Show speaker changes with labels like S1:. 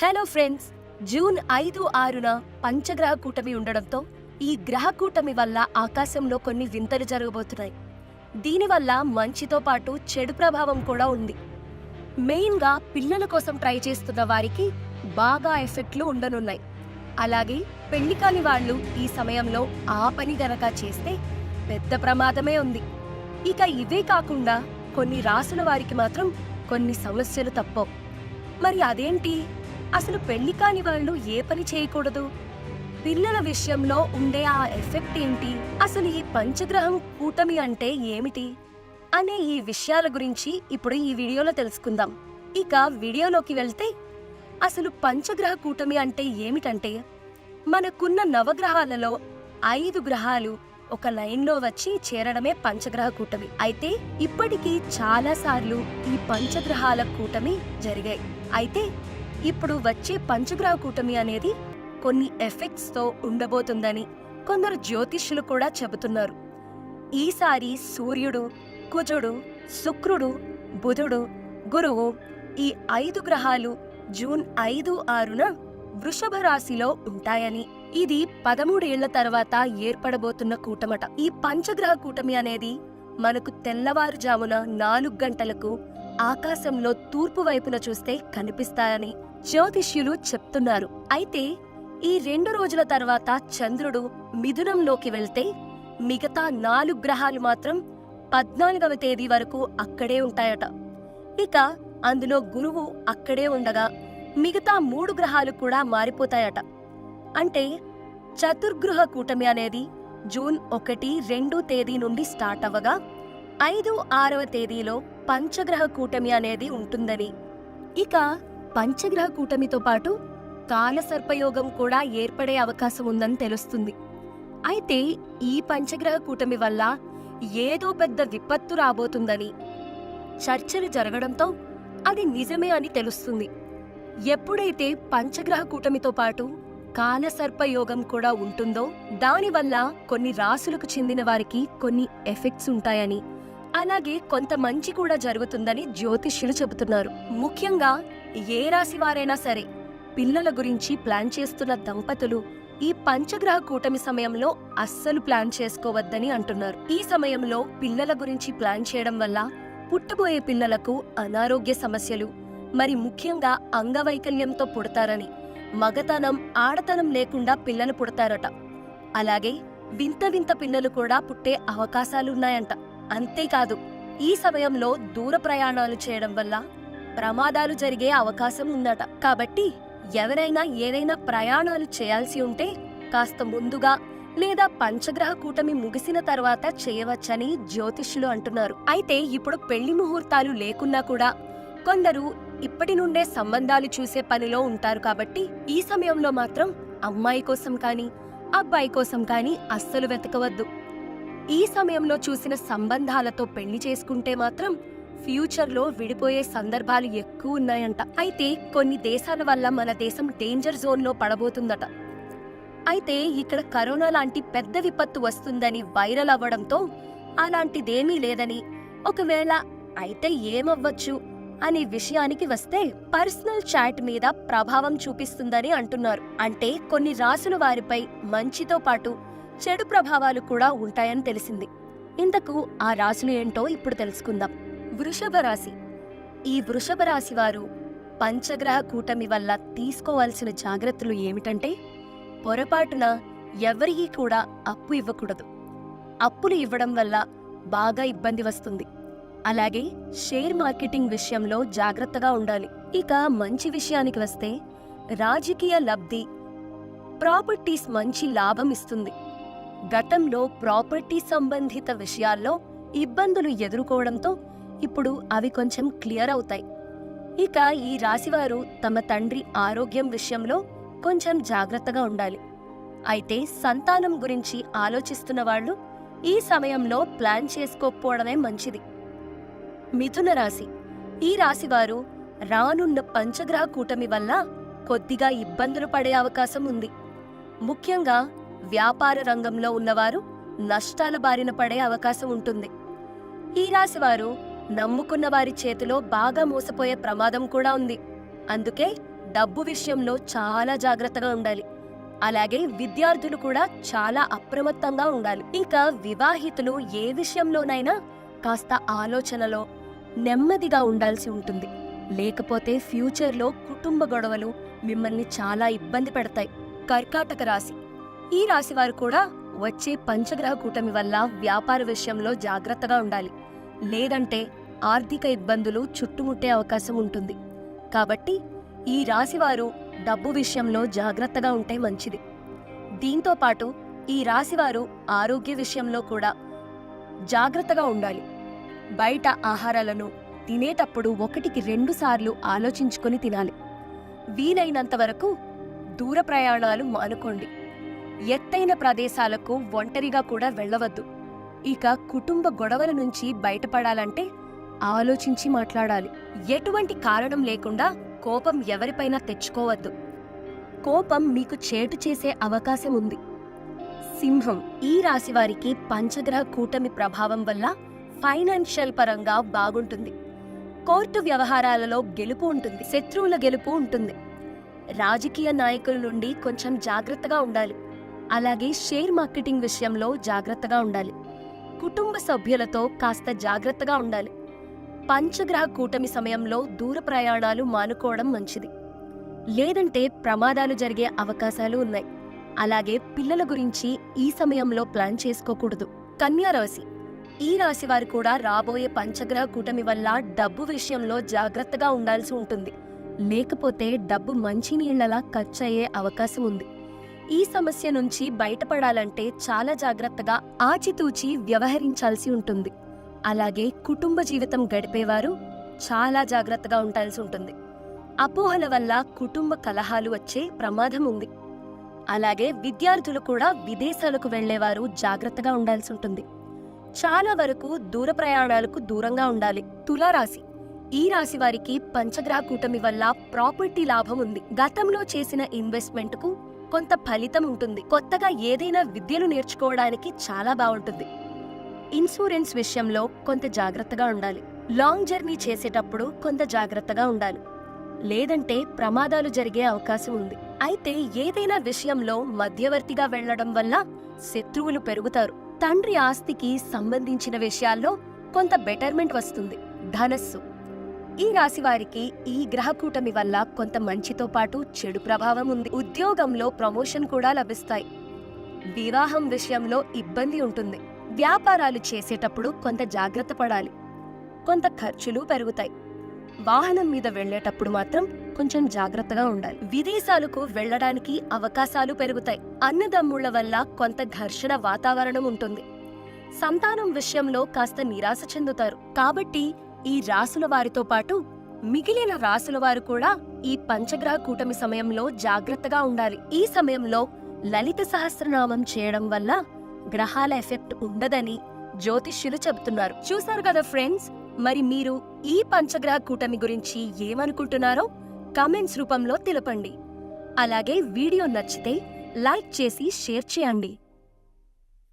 S1: Hello friends June ఐదు ఆరున పంచగ్రహ కూటమి ఉండడంతో ఈ గ్రహ కూటమి వల్ల ఆకాశంలో కొన్ని వింతలు జరగబోతున్నాయి. దీనివల్ల మంచితో పాటు చెడు ప్రభావం కూడా ఉంది. మెయిన్గా పిల్లల కోసం ట్రై చేస్తున్న వారికి బాగా ఎఫెక్ట్లు ఉండనున్నాయి. అలాగే పెళ్ళి కాని వాళ్ళు ఈ సమయంలో ఆ పని గనక చేస్తే పెద్ద ప్రమాదమే ఉంది. ఇక ఇవే కాకుండా కొన్ని రాసుల వారికి మాత్రం కొన్ని సమస్యలు తప్పవు. మరి అదేంటి? అసలు పెళ్ళి కాని వాళ్ళు ఏ పని చేయకూడదు? పిల్లల విషయంలో ఉండే ఆ ఎఫెక్ట్ ఏంటి? అసలు ఈ పంచగ్రహం కూటమి అంటే ఏమిటి? అనే ఈ విషయాల గురించి ఇప్పుడు ఈ వీడియోలో తెలుసుకుందాం. ఇక వీడియోలోకి వెళ్తే అసలు పంచగ్రహ కూటమి అంటే ఏమిటంటే మనకున్న నవగ్రహాలలో ఐదు గ్రహాలు ఒక లైన్లో వచ్చి చేరడమే పంచగ్రహ కూటమి. అయితే ఇప్పటికీ చాలాసార్లు ఈ పంచగ్రహాల కూటమి జరిగాయి. అయితే ఇప్పుడు వచ్చే పంచగ్రహ కూటమి అనేది కొన్ని ఎఫెక్ట్స్తో ఉండబోతుందని కొందరు జ్యోతిష్యులు కూడా చెబుతున్నారు. ఈసారి సూర్యుడు కుజుడు శుక్రుడు బుధుడు గురువు ఈ ఐదు గ్రహాలు జూన్ ఐదు ఆరున వృషభ రాశిలో ఉంటాయని. ఇది పదమూడేళ్ళ తర్వాత ఏర్పడబోతున్న కూటమట. ఈ పంచగ్రహ కూటమి అనేది మనకు తెల్లవారుజామున నాలుగు గంటలకు ఆకాశంలో తూర్పు వైపున చూస్తే కనిపిస్తాయని జ్యోతిష్యులు చెప్తున్నారు. అయితే ఈ రెండు రోజుల తర్వాత చంద్రుడు మిథునంలోకి వెళ్తే మిగతా నాలుగు గ్రహాలు మాత్రం పద్నాలుగవ తేదీ వరకు అక్కడే ఉంటాయట. ఇక అందులో గురువు అక్కడే ఉండగా మిగతా మూడు గ్రహాలు కూడా మారిపోతాయట. అంటే చతుర్గృహ కూటమి అనేది జూన్ ఒకటి రెండు తేదీ నుండి స్టార్ట్ అవ్వగా ఐదు ఆరవ తేదీలో పంచగ్రహ కూటమి అనేది ఉంటుందని. ఇక పంచగ్రహ కూటమితో పాటు కాలసర్పయోగం కూడా ఏర్పడే అవకాశం ఉందని తెలుస్తుంది. అయితే ఈ పంచగ్రహ కూటమి వల్ల ఏదో పెద్ద విపత్తు రాబోతుందని చర్చలు జరగడంతో అది నిజమే అని తెలుస్తుంది. ఎప్పుడైతే పంచగ్రహ కూటమితో పాటు కాలసర్పయోగం కూడా ఉంటుందో దానివల్ల కొన్ని రాసులకు చెందిన వారికి కొన్ని ఎఫెక్ట్స్ ఉంటాయని అలాగే కొంత మంచి కూడా జరుగుతుందని జ్యోతిష్యులు చెబుతున్నారు. ముఖ్యంగా ఏ రాశి వారైనా సరే పిల్లల గురించి ప్లాన్ చేస్తున్న దంపతులు ఈ పంచగ్రహ కూటమి సమయంలో అస్సలు ప్లాన్ చేసుకోవద్దని అంటున్నారు. ఈ సమయంలో పిల్లల గురించి ప్లాన్ చేయడం వల్ల పుట్టబోయే పిల్లలకు అనారోగ్య సమస్యలు మరి ముఖ్యంగా అంగవైకల్యంతో పుడతారని మగతనం ఆడతనం లేకుండా పిల్లలు పుడతారట. అలాగే వింత వింత పిల్లలు కూడా పుట్టే అవకాశాలున్నాయంట. అంతేకాదు ఈ సమయంలో దూర ప్రయాణాలు చేయడం వల్ల ప్రమాదాలు జరిగే అవకాశం ఉందట. కాబట్టి ఎవరైనా ఏదైనా ప్రయాణాలు చేయాల్సి ఉంటే కాస్త ముందుగా లేదా పంచగ్రహ కూటమి ముగిసిన తర్వాత చేయవచ్చని జ్యోతిష్యులు అంటున్నారు. అయితే ఇప్పుడు పెళ్ళి ముహూర్తాలు లేకున్నా కూడా కొందరు ఇప్పటి నుండే సంబంధాలు చూసే పనిలో ఉంటారు కాబట్టి ఈ సమయంలో మాత్రం అమ్మాయి కోసం కానీ అబ్బాయి కోసం కానీ అస్సలు వెతకవద్దు. ఈ సమయంలో చూసిన సంబంధాలతో పెళ్ళి చేసుకుంటే మాత్రం ఫ్యూచర్లో విడిపోయే సందర్భాలు ఎక్కువ ఉన్నాయంట. అయితే కొన్ని దేశాల వల్ల మన దేశం డేంజర్ జోన్లో పడబోతుందట. అయితే ఇక్కడ కరోనా లాంటి పెద్ద విపత్తు వస్తుందని వైరల్ అవ్వడంతో అలాంటిదేమీ లేదని ఒకవేళ అయితే ఏమవ్వచ్చు అనే విషయానికి వస్తే పర్సనల్ చాట్ మీద ప్రభావం చూపిస్తుందని అంటున్నారు. అంటే కొన్ని రాసుల వారిపై మంచితో పాటు చెడు ప్రభావాలు కూడా ఉంటాయని తెలిసింది. ఇంతకు ఆ రాశులు ఏంటో ఇప్పుడు తెలుసుకుందాం. వృషభ రాశి. ఈ వృషభ రాశి వారు పంచగ్రహ కూటమి వల్ల తీసుకోవాల్సిన జాగ్రత్తలు ఏమిటంటే పొరపాటున ఎవరికీ కూడా అప్పు ఇవ్వకూడదు. అప్పులు ఇవ్వడం వల్ల బాగా ఇబ్బంది వస్తుంది. అలాగే షేర్ మార్కెటింగ్ విషయంలో జాగ్రత్తగా ఉండాలి. ఇక మంచి విషయానికి వస్తే రాజకీయ లబ్ధి ప్రాపర్టీస్ మంచి లాభం ఇస్తుంది. గతంలో ప్రాపర్టీ సంబంధిత విషయాల్లో ఇబ్బందులు ఎదుర్కోవడంతో ఇప్పుడు అవి కొంచెం క్లియర్ అవుతాయి. ఇక ఈ రాశివారు తమ తండ్రి ఆరోగ్యం విషయంలో కొంచెం జాగ్రత్తగా ఉండాలి. అయితే సంతానం గురించి ఆలోచిస్తున్న వాళ్ళు ఈ సమయంలో ప్లాన్ చేసుకోకపోవడమే మంచిది. మిథున రాశి. ఈ రాశివారు రానున్న పంచగ్రహ కూటమి వల్ల కొద్దిగా ఇబ్బందులు పడే అవకాశం ఉంది. ముఖ్యంగా వ్యాపార రంగంలో ఉన్నవారు నష్టాల బారిన పడే అవకాశం ఉంటుంది. ఈ రాశివారు నమ్ముకున్న వారి చేతిలో బాగా మోసపోయే ప్రమాదం కూడా ఉంది. అందుకే డబ్బు విషయంలో చాలా జాగ్రత్తగా ఉండాలి. అలాగే విద్యార్థులు కూడా చాలా అప్రమత్తంగా ఉండాలి. ఇంకా వివాహితులు ఏ విషయంలోనైనా కాస్త ఆలోచనలో నెమ్మదిగా ఉండాల్సి ఉంటుంది. లేకపోతే ఫ్యూచర్లో కుటుంబ గొడవలు మిమ్మల్ని చాలా ఇబ్బంది పెడతాయి. కర్కాటక రాశి. ఈ రాశి వారు కూడా వచ్చే పంచగ్రహ కూటమి వల్ల వ్యాపార విషయంలో జాగ్రత్తగా ఉండాలి. లేదంటే ఆర్థిక ఇబ్బందులు చుట్టుముట్టే అవకాశం ఉంటుంది. కాబట్టి ఈ రాశివారు డబ్బు విషయంలో జాగ్రత్తగా ఉంటే మంచిది. దీంతో పాటు ఈ రాశివారు ఆరోగ్య విషయంలో కూడా జాగ్రత్తగా ఉండాలి. బయట ఆహారాలను తినేటప్పుడు ఒకటికి రెండు సార్లు ఆలోచించుకొని తినాలి. వీలైనంత వరకు దూర ప్రయాణాలు మానుకోండి. ఎత్తైన ప్రదేశాలకు ఒంటరిగా కూడా వెళ్ళవద్దు. ఇక కుటుంబ గొడవల నుంచి బయటపడాలంటే ఆలోచించి మాట్లాడాలి. ఎటువంటి కారణం లేకుండా కోపం ఎవరిపైనా తెచ్చుకోవద్దు. కోపం మీకు చేటు చేసే అవకాశం ఉంది. సింహం ఈ రాశి వారికి పంచగ్రహ కూటమి ప్రభావం వల్ల ఫైనాన్షియల్ పరంగా బాగుంటుంది. కోర్టు వ్యవహారాలలో గెలుపు ఉంటుంది. శత్రువుల గెలుపు ఉంటుంది. రాజకీయ నాయకుల నుండి కొంచెం జాగ్రత్తగా ఉండాలి. అలాగే షేర్ మార్కెటింగ్ విషయంలో జాగ్రత్తగా ఉండాలి. కుటుంబ సభ్యులతో కాస్త జాగ్రత్తగా ఉండాలి. పంచగ్రహ కూటమి సమయంలో దూర ప్రయాణాలు మానుకోవడం మంచిది. లేదంటే ప్రమాదాలు జరిగే అవకాశాలు ఉన్నాయి. అలాగే పిల్లల గురించి ఈ సమయంలో ప్లాన్ చేసుకోకూడదు. కన్యా రాశి. ఈ రాశి వారు కూడా రాబోయే పంచగ్రహ కూటమి వల్ల డబ్బు విషయంలో జాగ్రత్తగా ఉండాల్సి ఉంటుంది. లేకపోతే డబ్బు మంచినీళ్ళలా ఖర్చయ్యే అవకాశం ఉంది. ఈ సమస్య నుంచి బయటపడాలంటే చాలా జాగ్రత్తగా ఆచితూచి వ్యవహరించాల్సి ఉంటుంది. అలాగే కుటుంబ జీవితం గడిపేవారు చాలా జాగ్రత్తగా ఉండాల్సి ఉంటుంది. అపోహల వల్ల కుటుంబ కలహాలు వచ్చే ప్రమాదం ఉంది. అలాగే విద్యార్థులు కూడా విదేశాలకు వెళ్ళేవారు జాగ్రత్తగా ఉండాల్సి ఉంటుంది. చాలా వరకు దూర ప్రయాణాలకు దూరంగా ఉండాలి. తులారాశి. ఈ రాశి వారికి పంచగ్రహ కూటమి వల్ల ప్రాపర్టీ లాభం ఉంది. గతంలో చేసిన ఇన్వెస్ట్మెంట్కు కొంత ఫలితం ఉంటుంది. కొత్తగా ఏదైనా విద్యను నేర్చుకోవడానికి చాలా బాగుంటుంది. ఇన్సూరెన్స్ విషయంలో కొంత జాగ్రత్తగా ఉండాలి. లాంగ్ జర్నీ చేసేటప్పుడు కొంత జాగ్రత్తగా ఉండాలి. లేదంటే ప్రమాదాలు జరిగే అవకాశం ఉంది. అయితే ఏదైనా విషయంలో మధ్యవర్తిగా వెళ్ళడం వల్ల శత్రువులు పెరుగుతారు. తండ్రి ఆస్తికి సంబంధించిన విషయాల్లో కొంత బెటర్మెంట్ వస్తుంది. ధనస్సు. ఈ రాశి వారికి ఈ గ్రహ కూటమి వల్ల కొంత మంచితో పాటు చెడు ప్రభావం ఉంది. ఉద్యోగంలో ప్రమోషన్ కూడా లభిస్తాయి. వివాహం విషయంలో ఇబ్బంది ఉంటుంది. వ్యాపారాలు చేసేటప్పుడు కొంత జాగ్రత్త పడాలి. కొంత ఖర్చులు పెరుగుతాయి. వాహనం మీద వెళ్ళేటప్పుడు మాత్రం కొంచెం జాగ్రత్తగా ఉండాలి. విదేశాలకు వెళ్ళడానికి అవకాశాలు పెరుగుతాయి. అన్నదమ్ముళ్ళ వల్ల కొంత ఘర్షణ వాతావరణం ఉంటుంది. సంతానం విషయంలో కాస్త నిరాశ చెందుతారు. కాబట్టి ఈ రాసుల వారితో పాటు మిగిలిన రాసుల వారు కూడా ఈ పంచగ్రహ కూటమి సమయంలో జాగ్రత్తగా ఉండాలి. ఈ సమయంలో లలిత సహస్రనామం చేయడం వల్ల గ్రహాల ఎఫెక్ట్ ఉండదని జ్యోతిష్యులు చెబుతున్నారు. చూశారు కదా ఫ్రెండ్స్? మరి మీరు ఈ పంచగ్రహ కూటమి గురించి ఏమనుకుంటున్నారో కామెంట్స్ రూపంలో తెలపండి. అలాగే వీడియో నచ్చితే లైక్ చేసి షేర్ చేయండి.